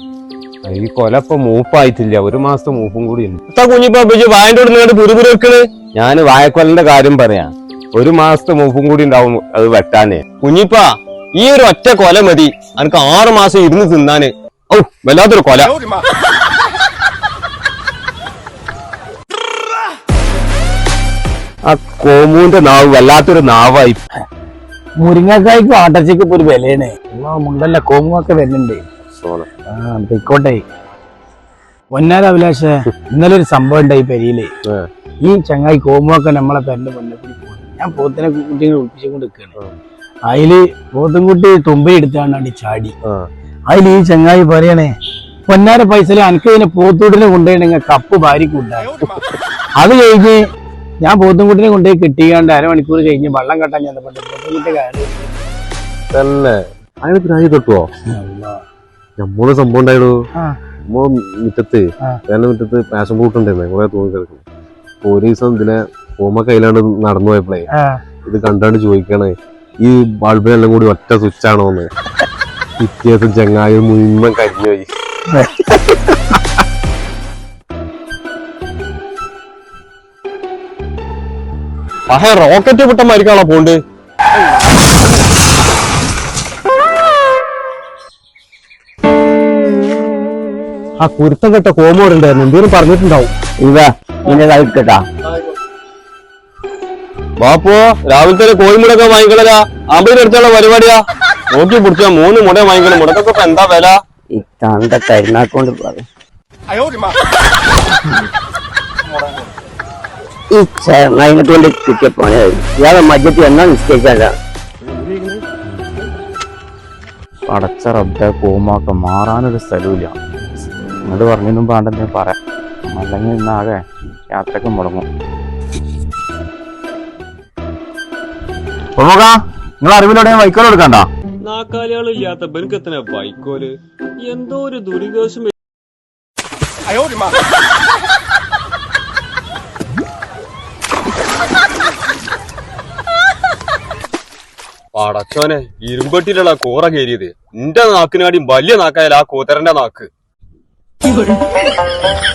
ഈ കൊല ഇപ്പൊ മൂപ്പായിട്ടില്ല. ഒരു മാസത്തെ മൂപ്പും കൂടി ഉണ്ട്. കുഞ്ഞിപ്പോ വായന്റെ കൊടുങ്ങാണ്ട് പുരുപുരു വെക്കണ്. ഞാൻ വായക്കൊലന്റെ കാര്യം പറയാം. ഒരു മാസത്തെ മൂപ്പും കൂടി ഉണ്ടാവും അത് വെട്ടാനേ. കുഞ്ഞിപ്പാ ഈ ഒരു ഒറ്റ കൊല മതി. എനിക്ക് ആറു മാസം ഇരുന്ന് തിന്നാന്. ഓ വല്ലാത്തൊരു കൊല. ആ കോമൂന്റെ നാവ് വല്ലാത്തൊരു നാവായി. മുരിങ്ങക്കായ്ക്കും ആട്ടച്ചയ്ക്കും ഇപ്പൊ ഒരു വിലയാണ്. മുണ്ടല്ല കോമുവൊക്കെ വരുന്നുണ്ട്. ആ പൊയ്ക്കോട്ടെ പൊന്നാല അഭിലാഷ ഇന്നലെ ഒരു സംഭവം ഉണ്ടായി പെരിയിൽ. ഈ ചങ്ങായി കോമ്പൊക്കെ നമ്മളെ പെരന്റെ മുന്നിൽ കൂടി ഞാൻ പോത്തിനെ കുട്ടികളെ ഒളിപ്പിച്ചുകൊണ്ട് നിൽക്കുകയാണ് അതിൽ പോത്തുംകുട്ടി തുമ്പി അടി ചാടി. അതിൽ ഈ ചങ്ങായി പറയണേ പൊന്നാര പൈസയിൽ അനക്ക് ഇതിനെ പോത്തൂട്ടിനെ കൊണ്ടുപോയി കപ്പ് ഭാര്യക്കുണ്ടായി അത് കഴിഞ്ഞ് ഞാൻ പോത്തുംകുട്ടിനെ കൊണ്ടുപോയി കിട്ടിയാണ്ട് അരമണിക്കൂർ കഴിഞ്ഞ് വെള്ളം കെട്ടാൻ ചെന്നപ്പോൾ പോത്തുംകുട്ടി കാര്യം തന്നെ. അതിന് തൊട്ടുവോ? നമ്മൾ സംഭവം ഉണ്ടായിരുന്നു ആ. നമ്മ മുറ്റത്ത്. വേറെ മുറ്റത്ത് പാഷൻ ഫ്രൂട്ട് ഉണ്ടായിരുന്നു കുറെ തൂങ്ങി കിടക്കുന്നു അപ്പൊ ഒരു ദിവസം ഇതിനെ ഓമ കയ്യിലാണ്ട് നടന്നു പോയപ്പോഴേ. ഇത് കണ്ടാണ്ട് ചോദിക്കണേ ഈ ബൾബിനെല്ലാം കൂടി ഒറ്റ സ്വിച്ച് ആണോന്ന് പിറ്റേസം ചങ്ങായ മുഴുവൻ കരിഞ്ഞു പോയി റോക്കറ്റ് വിട്ടമായിരിക്കാണോ പോണ്ട് ആ കുരുത്തം കെട്ട കോമോടുണ്ടായിരുന്നു എന്തേലും പറഞ്ഞിട്ടുണ്ടാവും. ഇതാ ഇന്നെ കഴിക്കട്ടാ ബാപ്പോ രാവിലത്തെ കോഴിമുടക്ക വാങ്ങിക്കളരാ ആമ്പതിന് അടുത്തുള്ള പരിപാടിയാ. നോക്കി പിടിച്ച മൂന്ന് മുട വാങ്ങിക്കണം. മുടക്കൊക്കെ എന്താ വില? ഈ തന്ത കരുനാക്കൊണ്ട് പറയും. ഈ ചെങ്ങായിനെ കൊണ്ട് കിട്ടിയ പണി ഇയാളെ മജ്ജത്തിൽ എന്നാ നിശ്ചയിച്ചല്ല പടച്ച റബ്ബെ കോമാക്ക മാറാനൊരു സ്ഥലമില്ല അത് പറഞ്ഞൊന്നും പാണ്ടെന്ന് പറയാം അല്ലെങ്കിൽ ഇന്നാകെ യാത്രയ്ക്ക് മുടങ്ങും. നിങ്ങൾ അറിവിലൂടെ വൈക്കോൽ എടുക്കണ്ട? നാക്കാലികളില്ലാത്ത ബെൻകത്തിന് ബൈക്കോൽ എന്തോ ഒരു ദുരിതാശം പടച്ചോനെ ഇരുമ്പട്ടിലുള്ള കൂറ കയറിയത്. നിന്റെ നാക്കിനാടി വലിയ നാക്കായാലും ആ കൂത്തരന്റെ നാക്ക്. 一个人。